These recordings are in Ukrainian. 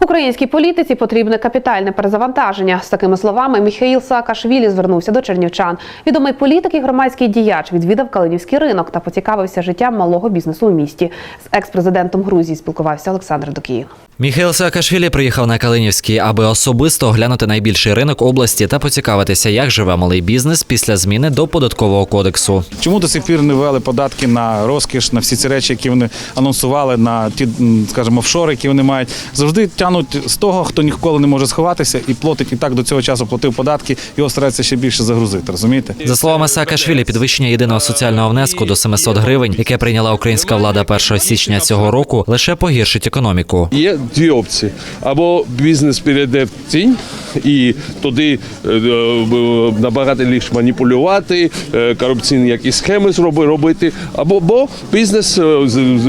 Українській політиці потрібне капітальне перезавантаження. З такими словами Міхаїл Саакашвілі звернувся до чернівчан. Відомий політик і громадський діяч відвідав Калинівський ринок та поцікавився життям малого бізнесу у місті. З екс-президентом Грузії спілкувався Олександр Докіїн. Міхайл Саакашвілі приїхав на Калинівський, аби особисто оглянути найбільший ринок області та поцікавитися, як живе малий бізнес після зміни до податкового кодексу. Чому до сих пір не ввели податки на розкіш, на всі ці речі, які вони анонсували, на ті, скажімо, офшори, які вони мають, завжди тянуть з того, хто ніколи не може сховатися і платить і так до цього часу платив податки, його стараються ще більше загрузити. Розумієте? За словами Саакашвілі, підвищення єдиного соціального внеску до 700 гривень, яке прийняла українська влада 1 січня цього року, лише погіршить економіку. Є дві опції: або бізнес перейде в тінь, і туди е, е, набагато легше маніпулювати, е, корупційні якісь схеми робити, або бо бізнес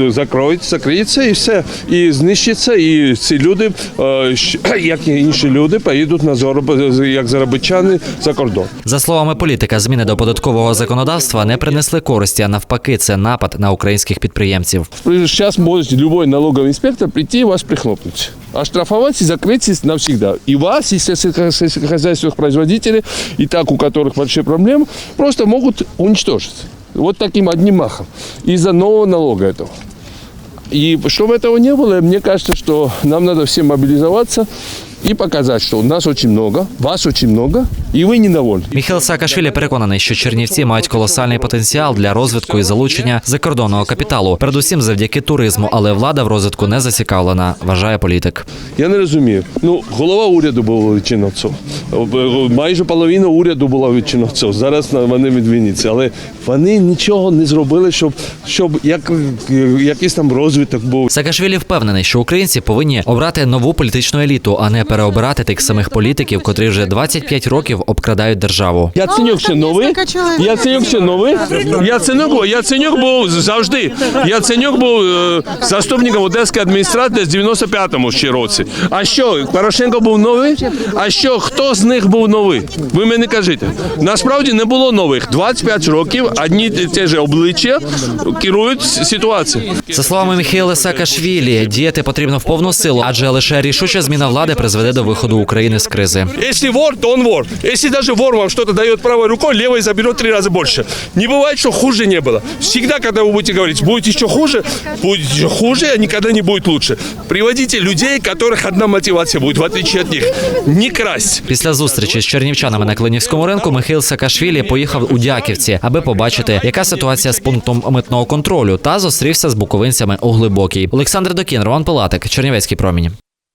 закроється, закриється і все, і знищиться, і ці люди, як і інші люди, поїдуть на зароб- як заробітчани за кордон. За словами політика, зміни до податкового законодавства не принесли користі, а навпаки, це напад на українських підприємців. Сейчас может любой налоговый инспектор прийти и вас прихлопнуть. Оштрафовать и закрыть навсегда. И вас, и сельско- сельскохозяйственных производителей, и так, у которых большие проблемы, просто могут уничтожить. Вот таким одним махом. Из-за нового налога этого. И чтобы этого не было, мне кажется, что нам надо всем мобилизоваться и показать, что у нас очень много, вас очень много, и вы недовольны. Міхайл Саакашвілі переконаний, що Чернівці мають колосальний потенціал для розвитку і залучення закордонного капіталу, передусім завдяки туризму, але влада в розвитку не зацікавлена, вважає політик. Я не розумію. Ну, голова уряду була від чиновців. Майже половина уряду була від чиновців. Зараз на- вони від Але вони нічого не зробили, щоб, щоб як, якийсь там розвиток був. Саакашвілі впевнений, що українці повинні обрати нову політичну еліту, а не переобирати тих самих політиків, котрі вже 25 років обкрадають державу. Яценюк ще новий. Яценюк ще новий. Яценюк, був- Яценюк був завжди. Яценюк був е, заступником Одеської адміністрації з 95-му ще році. А що, Порошенко був новий? А що, хто з них був новий? Ви мені кажіть. Насправді не було нових. 25 років одні ті ж обличчя керують ситуацією. За словами Міхайла Саакашвілі, діяти потрібно в повну силу, адже лише рішуча зміна влади призведе до виходу України з кризи. Если вор, то он вор. Если даже вор вам что-то дает правой рукой, левой заберет три раза больше. Не бывает, что хуже не было. Всегда, когда вы будете говорить, будет еще хуже, будет еще хуже, а никогда не будет лучше. Приводите людей, которых одна мотивация будет, в отличие от них. Не красть. Після зустрічі з чернівчанами на Клинівському ринку Михаил Саакашвілі поїхав у Дяківці, аби побачити, яка ситуація з пунктом митного контролю, та зустрівся з буковинцями у глибокій. Олександр Докін, Роман Пилатик, Чернівецький промінь.